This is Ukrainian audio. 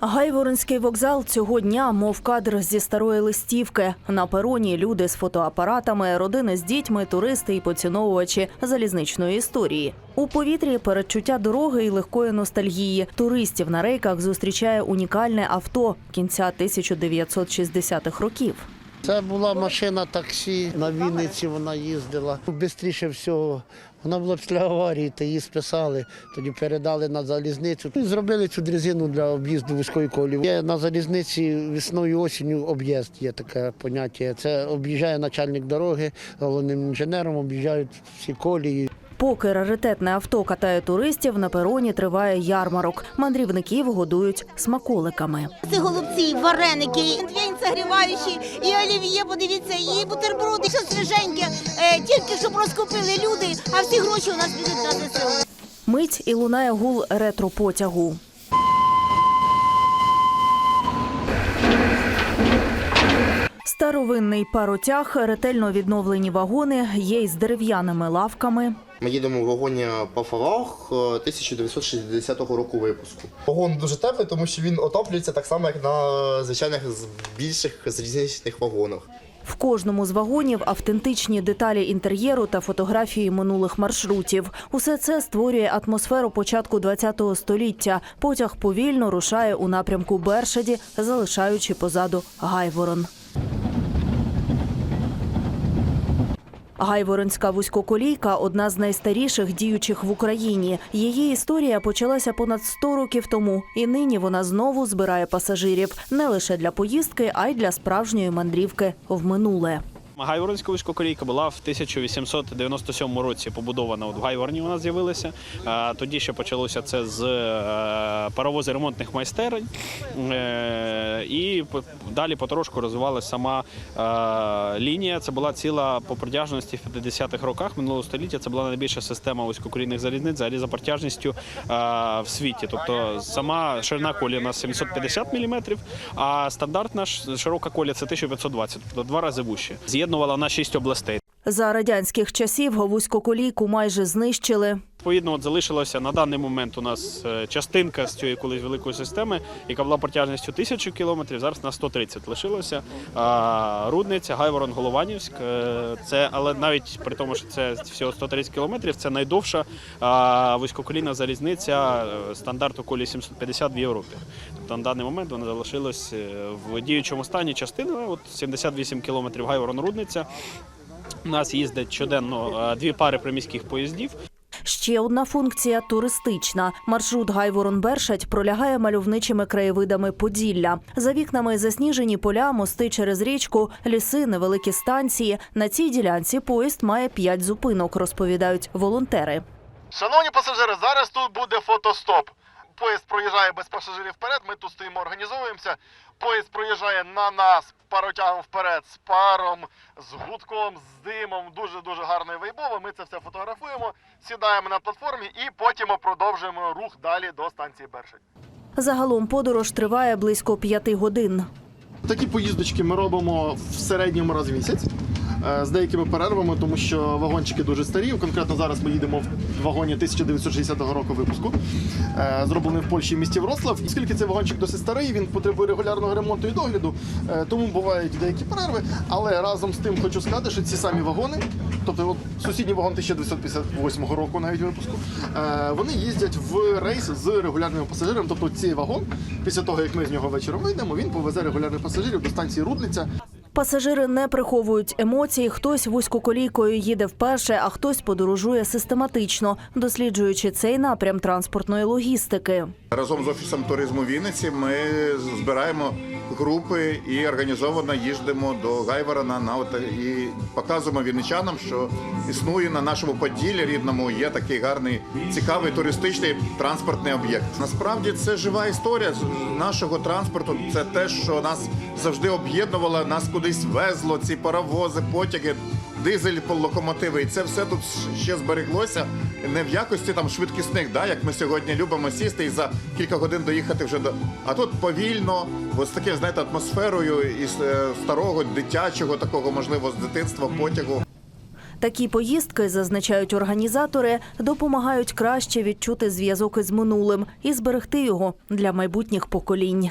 Гайворонський вокзал цього дня, мов кадр зі старої листівки. На пероні люди з фотоапаратами, родини з дітьми, туристи і поціновувачі залізничної історії. У повітрі передчуття дороги і легкої ностальгії. Туристів на рейках зустрічає унікальне авто кінця 1960-х років. Це була машина таксі. На Вінниці вона їздила. Бистріше всього. Вона була після аварії, то її списали, тоді передали на залізницю. І зробили цю дрезину для об'їзду вузької колії. Є на залізниці весною осінню об'їзд, є таке поняття. Це об'їжджає начальник дороги, головним інженером об'їжджають всі колії. Поки раритетне авто катає туристів, на пероні триває ярмарок. Мандрівників годують смаколиками. Це голубці, вареники, вінь согріваючі, і олів'є, подивіться, і бутерброди, що свіженьке. Е, тільки щоб розкупили люди, а всі гроші у нас підуть на ЗСУ. Мить і лунає гул ретро-потягу. Старовинний паротяг, ретельно відновлені вагони, є й з дерев'яними лавками. Ми їдемо в вагоні по фавах 1960 року випуску. Вагон дуже теплий, тому що він отоплюється так само, як на звичайних з- більших залізничних вагонах. В кожному з вагонів автентичні деталі інтер'єру та фотографії минулих маршрутів. Усе це створює атмосферу початку ХХ століття. Потяг повільно рушає у напрямку Бершаді, залишаючи позаду Гайворон. Гайворонська вузькоколійка одна з найстаріших діючих в Україні. Її історія почалася понад 100 років тому, і нині вона знову збирає пасажирів не лише для поїздки, а й для справжньої мандрівки в минуле. Гайворонська вузькоколійка була в 1897 році побудована. От в Гайворні вона з'явилася. Тоді ще почалося це з е, паровози ремонтних майстерень. Е, І далі потрошку розвивалася сама е, лінія. Це була ціла по протяжності в 50-х роках минулого століття. Це була найбільша система вузькоколійних залізниць взагалі за протяжністю в світі. Тобто сама ширина колії у нас 750 мм, а стандартна широка колія це 1520, тобто два рази вище. З'єднувала на шість областей. За радянських часів Говузьку колійку майже знищили. Відповідно, от залишилося на даний момент у нас е, частинка з цієї колись великої системи, яка була протяжністю 1000 кілометрів, зараз на 130 лишилося. А, Рудниця, Гайворон, Голованівськ. е, Це, але навіть при тому, що це всього 130 кілометрів, це найдовша вузькоколійна залізниця е, стандарту колії 750 в Європі. Тобто на даний момент вона залишилась в діючому стані частина, от 78 кілометрів Гайворон-Рудниця. У нас їздять щоденно дві пари приміських поїздів. Ще одна функція туристична. Маршрут Гайворон-Бершадь пролягає мальовничими краєвидами Поділля. За вікнами засніжені поля, мости через річку, ліси, невеликі станції. На цій ділянці поїзд має п'ять зупинок, розповідають волонтери. Шановні пасажири, зараз тут буде фотостоп. Поїзд проїжджає без пасажирів вперед. Ми тут стоїмо, організовуємося. Поїзд проїжджає на нас паротягом вперед з паром, з гудком, з димом. Дуже дуже гарно і вайбово. Ми це все фотографуємо, сідаємо на платформі і потім продовжуємо рух далі до станції Бершень. Загалом подорож триває близько п'яти годин. Такі поїздочки ми робимо в середньому раз в місяць з деякими перервами, тому що вагончики дуже старі. Конкретно зараз ми їдемо в вагоні 1960 року випуску, е, зроблений в Польщі в місті Вроцлав. Оскільки цей вагончик досить старий, він потребує регулярного ремонту і догляду, е, тому бувають деякі перерви. Але разом з тим хочу сказати, що ці самі вагони, тобто от сусідній вагон 1958 року навіть випуску, е, вони їздять в рейс з регулярними пасажирами. Тобто цей вагон, після того як ми з нього вечором вийдемо, він повезе регулярних пасажирів до станції Рудниця. Пасажири не приховують емоцій. Хтось вузькоколійкою їде вперше, а хтось подорожує систематично, досліджуючи цей напрям транспортної логістики. Разом з офісом туризму Вінниці ми збираємо групи і організовано їздимо до Гайворона на і показуємо вінничанам, що існує на нашому поділі рідному. Є такий гарний, цікавий туристичний транспортний об'єкт. Насправді це жива історія нашого транспорту. Це те, що нас завжди об'єднувало, нас кудись везло. Ці паровози, потяги. Дизель локомотиви, і це все тут ще збереглося не в якості там швидкісних, да, як ми сьогодні любимо сісти і за кілька годин доїхати вже до. А тут повільно, ось таким, знаєте, атмосферою із е, старого, дитячого, такого, можливо, з дитинства потягу. Такі поїздки, зазначають організатори, допомагають краще відчути зв'язок із минулим і зберегти його для майбутніх поколінь.